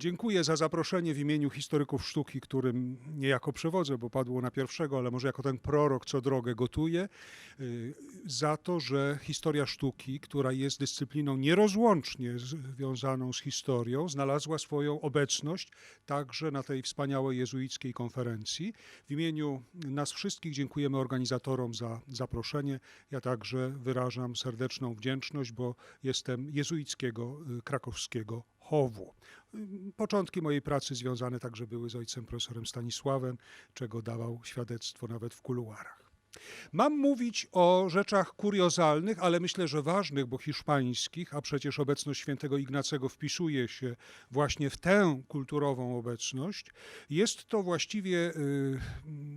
Dziękuję za zaproszenie w imieniu historyków sztuki, którym niejako przewodzę, bo padło na pierwszego, ale może jako ten prorok co drogę gotuje, y, za to, że historia sztuki, która jest dyscypliną nierozłącznie związaną z historią, znalazła swoją obecność także na tej wspaniałej jezuickiej konferencji. W imieniu nas wszystkich dziękujemy organizatorom za zaproszenie. Ja także wyrażam serdeczną wdzięczność, bo jestem jezuickiego y, krakowskiego chowu. Początki mojej pracy związane także były z ojcem profesorem Stanisławem, czego dawał świadectwo nawet w kuluarach. Mam mówić o rzeczach kuriozalnych, ale myślę, że ważnych, bo hiszpańskich, a przecież obecność świętego Ignacego wpisuje się właśnie w tę kulturową obecność. Jest to właściwie y,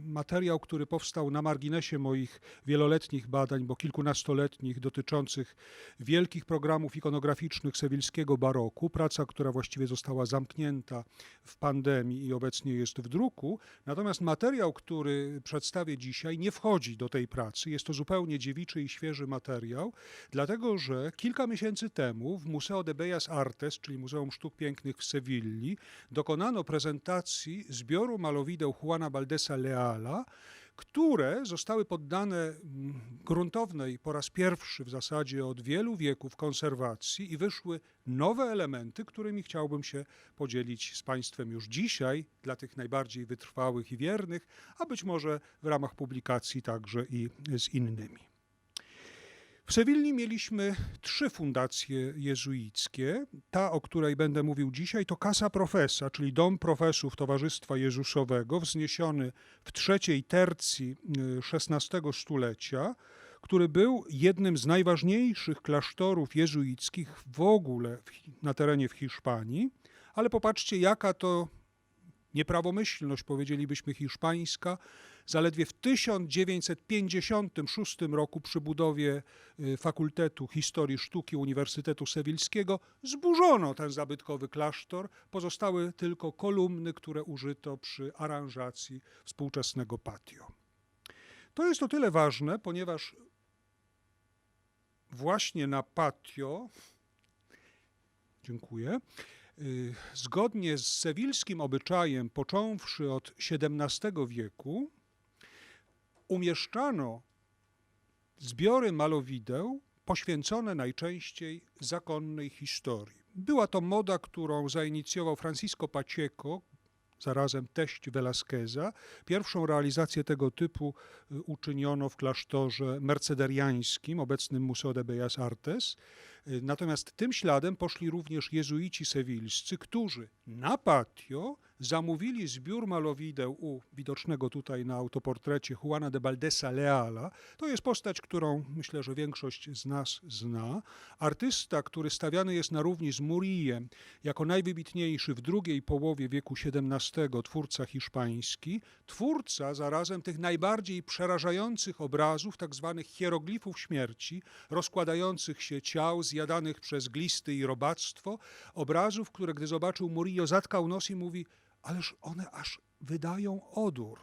materiał, który powstał na marginesie moich wieloletnich badań, bo kilkunastoletnich, dotyczących wielkich programów ikonograficznych sewilskiego baroku. Praca, która właściwie została zamknięta w pandemii i obecnie jest w druku. Natomiast materiał, który przedstawię dzisiaj, nie wchodzi do tej pracy. Jest to zupełnie dziewiczy i świeży materiał, dlatego że kilka miesięcy temu w Museo de Bellas Artes, czyli Muzeum Sztuk Pięknych w Sewilli, dokonano prezentacji zbioru malowideł Juana Valdesa Leala, które zostały poddane mm, gruntownej po raz pierwszy w zasadzie od wielu wieków konserwacji i wyszły nowe elementy, którymi chciałbym się podzielić z Państwem już dzisiaj, dla tych najbardziej wytrwałych i wiernych, a być może w ramach publikacji także i z innymi. W Sewilli mieliśmy trzy fundacje jezuickie. Ta, o której będę mówił dzisiaj, to Casa Profesa, czyli Dom Profesów Towarzystwa Jezusowego, wzniesiony w trzeciej tercji XVI stulecia, który był jednym z najważniejszych klasztorów jezuickich w ogóle na terenie w Hiszpanii. Ale popatrzcie, jaka to nieprawomyślność, powiedzielibyśmy hiszpańska, zaledwie w 1956 roku przy budowie y, Fakultetu Historii Sztuki Uniwersytetu Sewilskiego zburzono ten zabytkowy klasztor. Pozostały tylko kolumny, które użyto przy aranżacji współczesnego patio. To jest o tyle ważne, ponieważ właśnie na patio, dziękuję, zgodnie z sewilskim obyczajem, począwszy od XVII wieku, umieszczano zbiory malowideł poświęcone najczęściej zakonnej historii. Była to moda, którą zainicjował Francisco Pacheco, zarazem teść Velasqueza. Pierwszą realizację tego typu y, uczyniono w klasztorze mercederiańskim, obecnym Museo de Bellas Artes. Y, Natomiast tym śladem poszli również jezuici sewilscy, którzy na patio zamówili zbiór malowideł u widocznego tutaj na autoportrecie Juana de Valdesa Leala. To jest postać, którą myślę, że większość z nas zna. Artysta, który stawiany jest na równi z Murilem jako najwybitniejszy w drugiej połowie wieku XVII twórca hiszpański, twórca zarazem tych najbardziej przerażających obrazów, tak zwanych hieroglifów śmierci, rozkładających się ciał, zjadanych przez glisty i robactwo, obrazów, które gdy zobaczył Murillo, zatkał nos i mówi, ależ one aż wydają odór.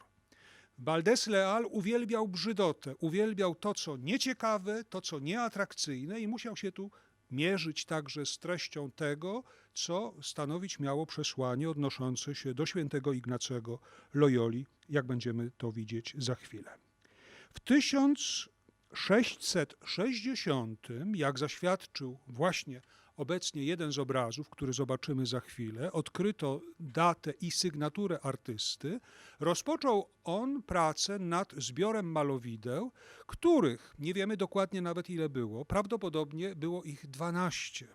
Baldes Leal uwielbiał brzydotę, uwielbiał to, co nieciekawe, to, co nieatrakcyjne i musiał się tu mierzyć także z treścią tego, co stanowić miało przesłanie odnoszące się do świętego Ignacego Loyoli, jak będziemy to widzieć za chwilę. W 1660, jak zaświadczył właśnie obecnie jeden z obrazów, który zobaczymy za chwilę, odkryto datę i sygnaturę artysty, rozpoczął on pracę nad zbiorem malowideł, których nie wiemy dokładnie nawet ile było, prawdopodobnie było ich 12.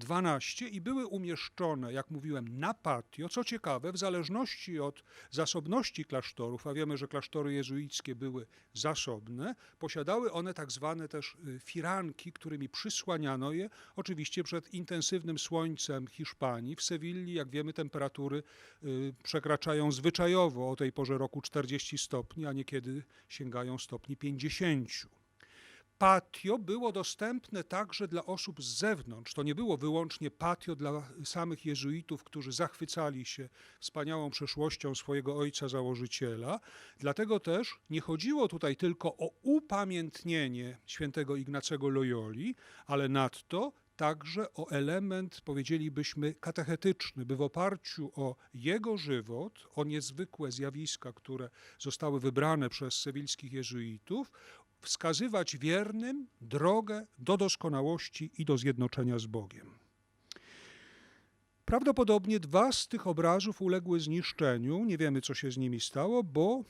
12 i były umieszczone, jak mówiłem, na patio. Co ciekawe, w zależności od zasobności klasztorów, a wiemy, że klasztory jezuickie były zasobne, posiadały one tak zwane też y, firanki, którymi przysłaniano je, oczywiście przed intensywnym słońcem Hiszpanii. W Sewilli, jak wiemy, temperatury y, przekraczają zwyczajowo o tej porze roku 40 stopni, a niekiedy sięgają stopni 50 patio było dostępne także dla osób z zewnątrz. To nie było wyłącznie patio dla samych jezuitów, którzy zachwycali się wspaniałą przeszłością swojego ojca założyciela. Dlatego też nie chodziło tutaj tylko o upamiętnienie świętego Ignacego Loyoli, ale nadto także o element, powiedzielibyśmy, katechetyczny, by w oparciu o jego żywot, o niezwykłe zjawiska, które zostały wybrane przez sewilskich jezuitów, wskazywać wiernym drogę do doskonałości i do zjednoczenia z Bogiem. Prawdopodobnie dwa z tych obrazów uległy zniszczeniu. Nie wiemy, co się z nimi stało, bo e,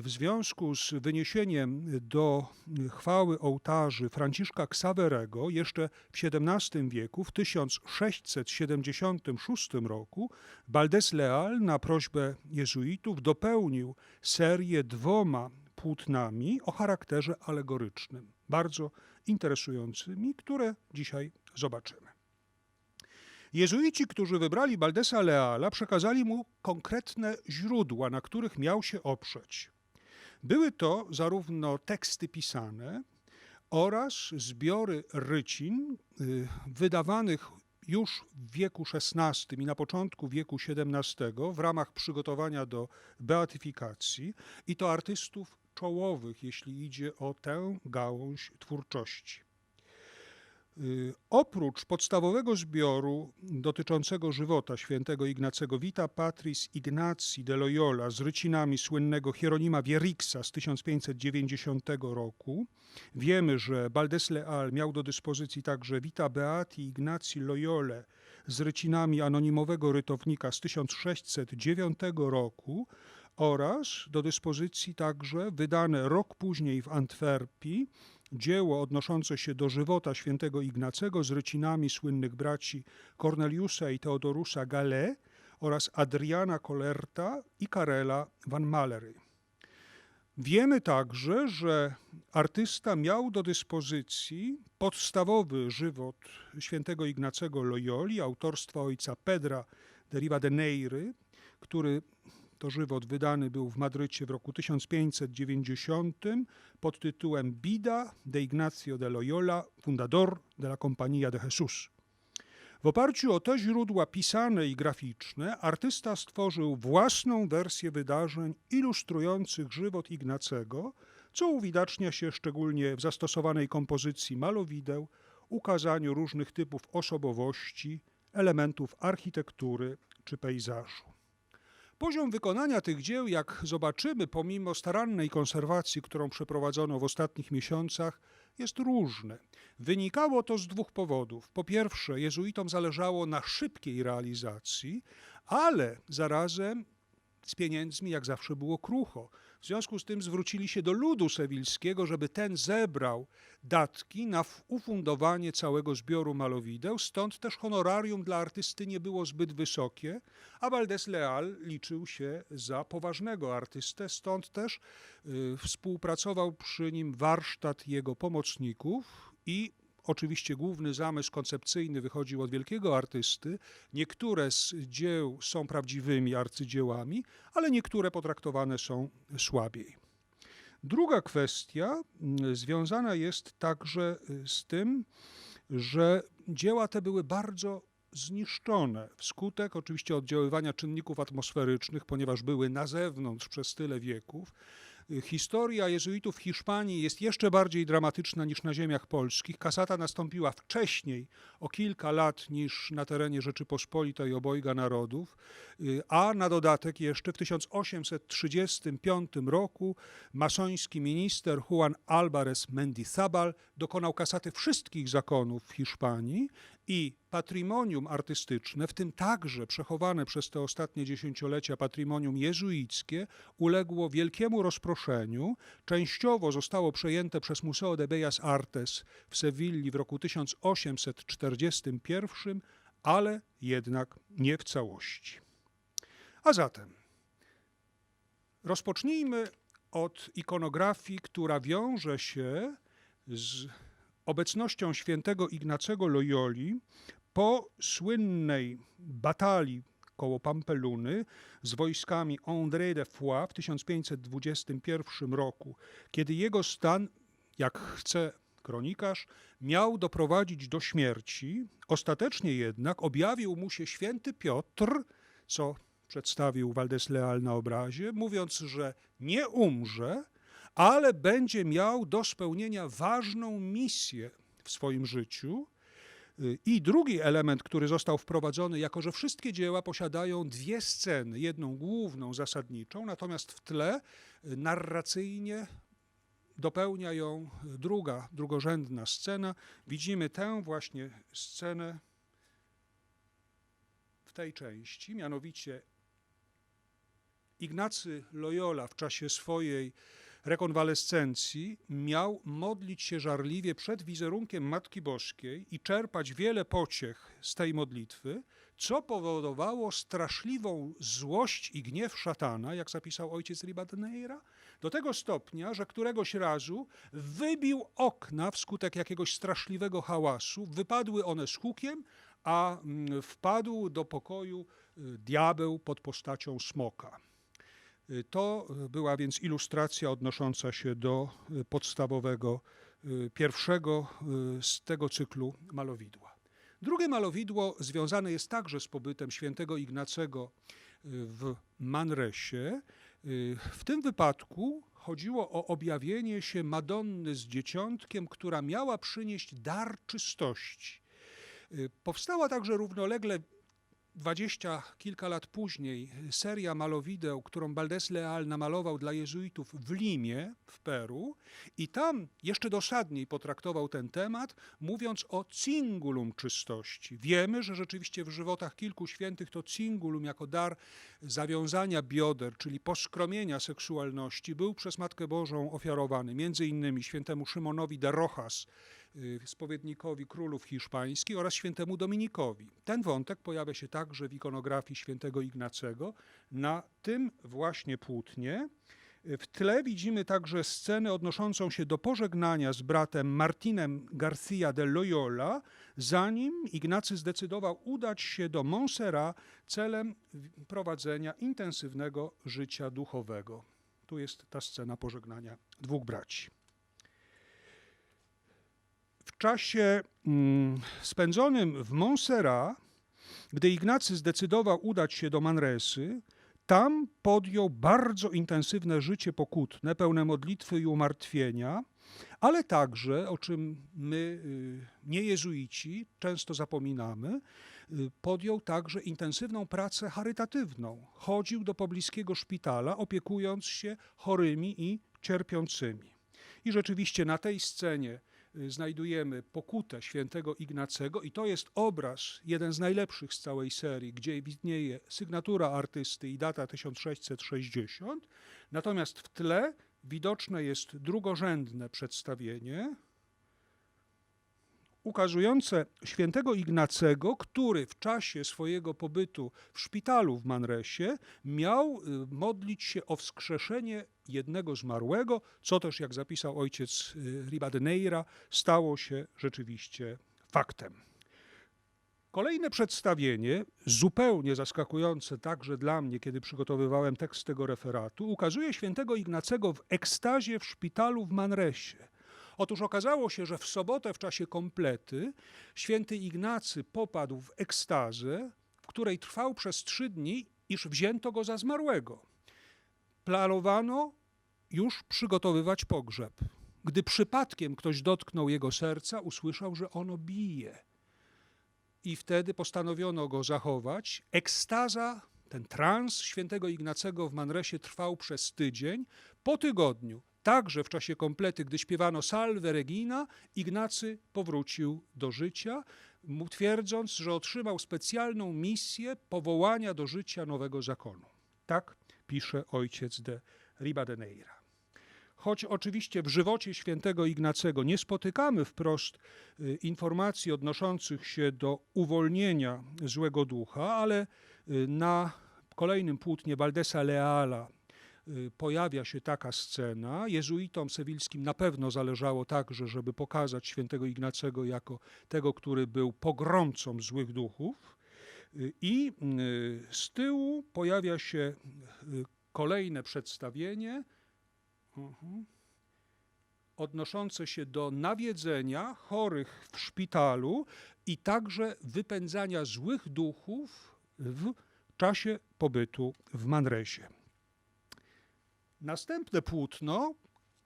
w związku z wyniesieniem do chwały ołtarzy Franciszka Ksawerego jeszcze w XVII wieku, w 1676 roku, Baldes Leal na prośbę jezuitów dopełnił serię dwoma płótnami o charakterze alegorycznym, bardzo interesującymi, które dzisiaj zobaczymy. Jezuici, którzy wybrali Baldesa Leala, przekazali mu konkretne źródła, na których miał się oprzeć. Były to zarówno teksty pisane oraz zbiory rycin y, wydawanych już w wieku XVI i na początku wieku XVII w ramach przygotowania do beatyfikacji i to artystów czołowych, jeśli idzie o tę gałąź twórczości. Y, oprócz podstawowego zbioru dotyczącego żywota świętego Ignacego Vita Patris Ignacji de Loyola z rycinami słynnego Hieronima Wieriksa z 1590 roku, wiemy, że Baldes Leal miał do dyspozycji także Vita Beati Ignacji Loyole z rycinami anonimowego rytownika z 1609 roku oraz do dyspozycji także wydane rok później w Antwerpii dzieło odnoszące się do żywota świętego Ignacego z rycinami słynnych braci Corneliusa i Teodorusa Gallet oraz Adriana Kolerta i Karela van Malery. Wiemy także, że artysta miał do dyspozycji podstawowy żywot świętego Ignacego Loyoli, autorstwa ojca Pedra de Rivadeneyry, który żywot wydany był w Madrycie w roku 1590 pod tytułem Bida de Ignacio de Loyola, fundador de la Compañía de Jesús. W oparciu o te źródła pisane i graficzne, artysta stworzył własną wersję wydarzeń ilustrujących żywot Ignacego, co uwidacznia się szczególnie w zastosowanej kompozycji malowideł, ukazaniu różnych typów osobowości, elementów architektury czy pejzażu. Poziom wykonania tych dzieł, jak zobaczymy, pomimo starannej konserwacji, którą przeprowadzono w ostatnich miesiącach, jest różny. Wynikało to z dwóch powodów. Po pierwsze, jezuitom zależało na szybkiej realizacji, ale zarazem z pieniędzmi, jak zawsze, było krucho. W związku z tym zwrócili się do ludu sewilskiego, żeby ten zebrał datki na ufundowanie całego zbioru malowideł, stąd też honorarium dla artysty nie było zbyt wysokie, a Valdés Leal liczył się za poważnego artystę, stąd też y, współpracował przy nim warsztat jego pomocników i Oczywiście główny zamysł koncepcyjny wychodził od wielkiego artysty. Niektóre z dzieł są prawdziwymi arcydziełami, ale niektóre potraktowane są słabiej. Druga kwestia mm, związana jest także y, z tym, że dzieła te były bardzo zniszczone wskutek oczywiście oddziaływania czynników atmosferycznych, ponieważ były na zewnątrz przez tyle wieków. Historia jezuitów w Hiszpanii jest jeszcze bardziej dramatyczna niż na ziemiach polskich. Kasata nastąpiła wcześniej, o kilka lat, niż na terenie Rzeczypospolitej obojga narodów, a na dodatek jeszcze w 1835 roku masoński minister Juan Álvarez Mendizábal dokonał kasaty wszystkich zakonów w Hiszpanii i patrimonium artystyczne, w tym także przechowane przez te ostatnie dziesięciolecia patrimonium jezuickie, uległo wielkiemu rozproszeniu. Częściowo zostało przejęte przez Museo de Bellas Artes w Sewilli w roku 1841, ale jednak nie w całości. A zatem rozpocznijmy od ikonografii, która wiąże się z obecnością świętego Ignacego Loyoli po słynnej batalii koło Pampeluny z wojskami André de Foix w 1521 roku, kiedy jego stan, jak chce kronikarz, miał doprowadzić do śmierci, ostatecznie jednak objawił mu się święty Piotr, co przedstawił Valdés Leal na obrazie, mówiąc, że nie umrze, ale będzie miał do spełnienia ważną misję w swoim życiu. Y, I drugi element, który został wprowadzony, jako że wszystkie dzieła posiadają dwie sceny, jedną główną, zasadniczą, natomiast w tle y, narracyjnie dopełnia ją druga, drugorzędna scena. Widzimy tę właśnie scenę w tej części, mianowicie Ignacy Loyola w czasie swojej rekonwalescencji miał modlić się żarliwie przed wizerunkiem Matki Boskiej i czerpać wiele pociech z tej modlitwy, co powodowało straszliwą złość i gniew szatana, jak zapisał ojciec Ribadeneira, do tego stopnia, że któregoś razu wybił okna wskutek jakiegoś straszliwego hałasu, wypadły one z hukiem, a mm, wpadł do pokoju y, diabeł pod postacią smoka. Y, To była więc ilustracja odnosząca się do y, podstawowego, y, pierwszego z tego cyklu malowidła. Drugie malowidło związane jest także z pobytem świętego Ignacego w Manresie. W tym wypadku chodziło o objawienie się Madonny z dzieciątkiem, która miała przynieść dar czystości. Powstała także równolegle dwadzieścia kilka lat później seria malowideł, którą Baldes Leal namalował dla jezuitów w Limie, w Peru i tam jeszcze dosadniej potraktował ten temat, mówiąc o cingulum czystości. Wiemy, że rzeczywiście w żywotach kilku świętych to cingulum jako dar zawiązania bioder, czyli poskromienia seksualności, był przez Matkę Bożą ofiarowany między innymi świętemu Szymonowi de Rojas, spowiednikowi królów hiszpańskich oraz świętemu Dominikowi. Ten wątek pojawia się także w ikonografii świętego Ignacego na tym właśnie płótnie. Y, W tle widzimy także scenę odnoszącą się do pożegnania z bratem Martinem García de Loyola, zanim Ignacy zdecydował udać się do Montserrat celem prowadzenia intensywnego życia duchowego. Tu jest ta scena pożegnania dwóch braci. Czasie mm, spędzonym w Montserrat, gdy Ignacy zdecydował udać się do Manresy, tam podjął bardzo intensywne życie pokutne, pełne modlitwy i umartwienia, ale także, o czym my, y, nie jezuici, często zapominamy, y, podjął także intensywną pracę charytatywną. Chodził do pobliskiego szpitala, opiekując się chorymi i cierpiącymi. I rzeczywiście na tej scenie znajdujemy pokutę świętego Ignacego i to jest obraz, jeden z najlepszych z całej serii, gdzie widnieje sygnatura artysty i data 1660, natomiast w tle widoczne jest drugorzędne przedstawienie ukazujące świętego Ignacego, który w czasie swojego pobytu w szpitalu w Manresie miał y, modlić się o wskrzeszenie jednego zmarłego, co też, jak zapisał ojciec y, Ribadeneira, stało się rzeczywiście faktem. Kolejne przedstawienie, zupełnie zaskakujące także dla mnie, kiedy przygotowywałem tekst tego referatu, ukazuje świętego Ignacego w ekstazie w szpitalu w Manresie. Otóż okazało się, że w sobotę w czasie komplety święty Ignacy popadł w ekstazę, w której trwał przez trzy dni, iż wzięto go za zmarłego. Planowano już przygotowywać pogrzeb. Gdy przypadkiem ktoś dotknął jego serca, usłyszał, że ono bije. I wtedy postanowiono go zachować. Ekstaza, ten trans świętego Ignacego w Manresie trwał przez tydzień. Po tygodniu, także w czasie komplety, gdy śpiewano Salve Regina, Ignacy powrócił do życia, twierdząc, że otrzymał specjalną misję powołania do życia nowego zakonu. Tak pisze ojciec de Ribadeneira. Choć oczywiście w żywocie świętego Ignacego nie spotykamy wprost y, informacji odnoszących się do uwolnienia złego ducha, ale y, na kolejnym płótnie Valdesa Leala pojawia się taka scena. Jezuitom sewilskim na pewno zależało także, żeby pokazać świętego Ignacego jako tego, który był pogromcą złych duchów. Y, I y, z tyłu pojawia się y, kolejne przedstawienie mhm, odnoszące się do nawiedzenia chorych w szpitalu i także wypędzania złych duchów w czasie pobytu w Manresie. Następne płótno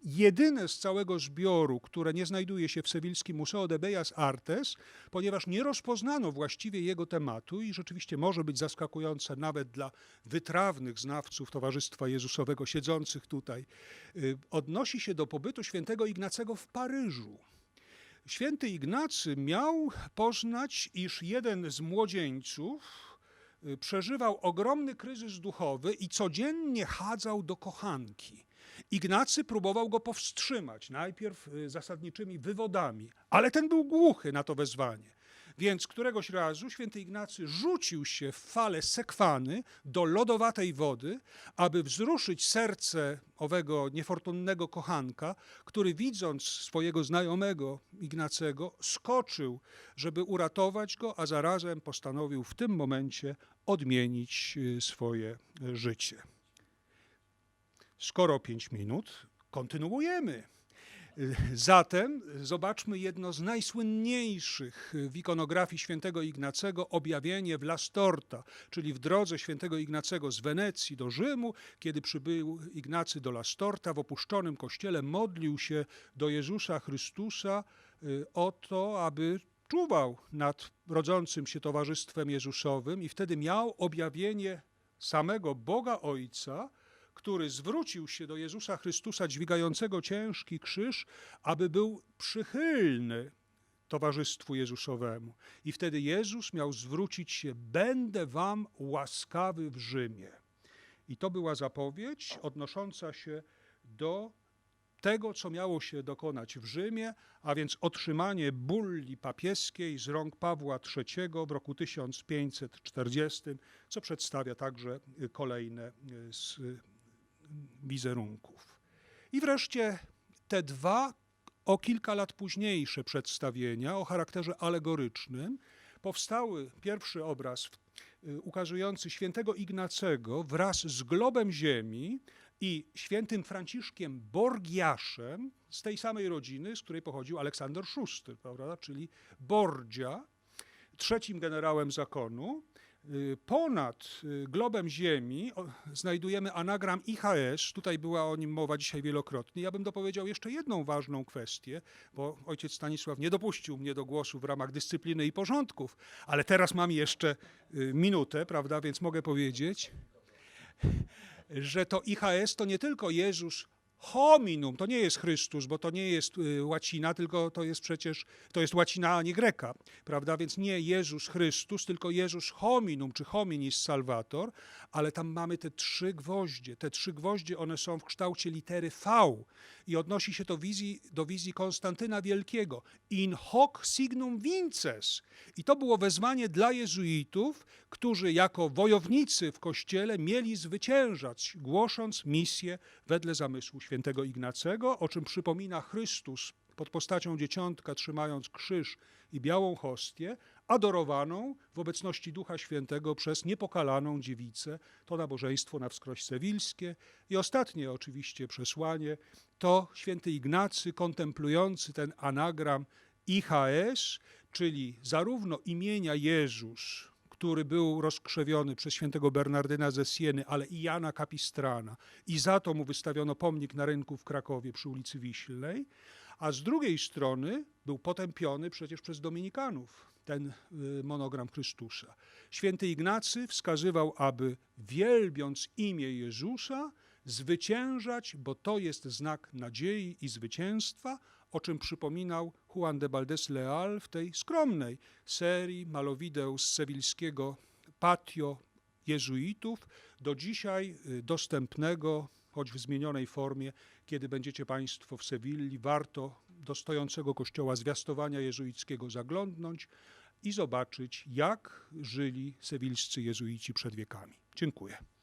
jedyne z całego zbioru, które nie znajduje się w sewilskim Museo de Bellas Artes, ponieważ nie rozpoznano właściwie jego tematu i rzeczywiście może być zaskakujące nawet dla wytrawnych znawców Towarzystwa Jezusowego siedzących tutaj, y, odnosi się do pobytu świętego Ignacego w Paryżu. Święty Ignacy miał poznać, iż jeden z młodzieńców przeżywał ogromny kryzys duchowy i codziennie chadzał do kochanki. Ignacy próbował go powstrzymać, najpierw y, zasadniczymi wywodami, ale ten był głuchy na to wezwanie. Więc któregoś razu święty Ignacy rzucił się w fale sekwany do lodowatej wody, aby wzruszyć serce owego niefortunnego kochanka, który widząc swojego znajomego Ignacego, skoczył, żeby uratować go, a zarazem postanowił w tym momencie odmienić y, swoje y, życie. Skoro pięć minut, kontynuujemy. Zatem zobaczmy jedno z najsłynniejszych w ikonografii świętego Ignacego objawienie w La Storta, czyli w drodze świętego Ignacego z Wenecji do Rzymu, kiedy przybył Ignacy do La Storta w opuszczonym kościele, modlił się do Jezusa Chrystusa y, o to, aby czuwał nad rodzącym się towarzystwem Jezusowym i wtedy miał objawienie samego Boga Ojca, który zwrócił się do Jezusa Chrystusa dźwigającego ciężki krzyż, aby był przychylny towarzystwu Jezusowemu. I wtedy Jezus miał zwrócić się: Będę wam łaskawy w Rzymie. I to była zapowiedź odnosząca się do tego, co miało się dokonać w Rzymie, a więc otrzymanie bulli papieskiej z rąk Pawła III w roku 1540, co przedstawia także kolejne z wizerunków. I wreszcie te dwa o kilka lat późniejsze przedstawienia o charakterze alegorycznym powstały pierwszy obraz y, ukazujący świętego Ignacego wraz z globem ziemi i świętym Franciszkiem Borgiaszem z tej samej rodziny, z której pochodził Aleksander VI, prawda? czyli Borgia, trzecim generałem zakonu, Y, ponad y, globem Ziemi znajdujemy anagram IHS, tutaj była o nim mowa dzisiaj wielokrotnie. Ja bym dopowiedział jeszcze jedną ważną kwestię, bo ojciec Stanisław nie dopuścił mnie do głosu w ramach dyscypliny i porządków, ale teraz mam jeszcze y, minutę, prawda, więc mogę powiedzieć, że to IHS to nie tylko Jezus hominum, to nie jest Chrystus, bo to nie jest y, łacina, tylko to jest przecież, to jest łacina, a nie greka, prawda? Więc nie Jezus Chrystus, tylko Jezus hominum, czy hominis salvator, ale tam mamy te trzy gwoździe. Te trzy gwoździe, one są w kształcie litery V i odnosi się to wizji, do wizji Konstantyna Wielkiego. In hoc signum vinces. I to było wezwanie dla jezuitów, którzy jako wojownicy w kościele mieli zwyciężać, głosząc misję wedle zamysłu świętego Ignacego, o czym przypomina Chrystus pod postacią dzieciątka, trzymając krzyż i białą hostię, adorowaną w obecności Ducha Świętego przez niepokalaną dziewicę. To nabożeństwo na wskroś sewilskie. I ostatnie oczywiście przesłanie to święty Ignacy kontemplujący ten anagram IHS, czyli zarówno imienia Jezus, który był rozkrzewiony przez świętego Bernardyna ze Sieny, ale i Jana Kapistrana. I za to mu wystawiono pomnik na rynku w Krakowie przy ulicy Wiślej. A z drugiej strony był potępiony przecież przez Dominikanów ten y, monogram Chrystusa. Święty Ignacy wskazywał, aby wielbiąc imię Jezusa, zwyciężać, bo to jest znak nadziei i zwycięstwa, o czym przypominał Juan de Valdés Leal w tej skromnej serii malowideł z sewilskiego patio jezuitów, do dzisiaj y, dostępnego, choć w zmienionej formie, kiedy będziecie Państwo w Sewilli, warto do stojącego kościoła zwiastowania jezuickiego zaglądnąć i zobaczyć, jak żyli sewilscy jezuici przed wiekami. Dziękuję.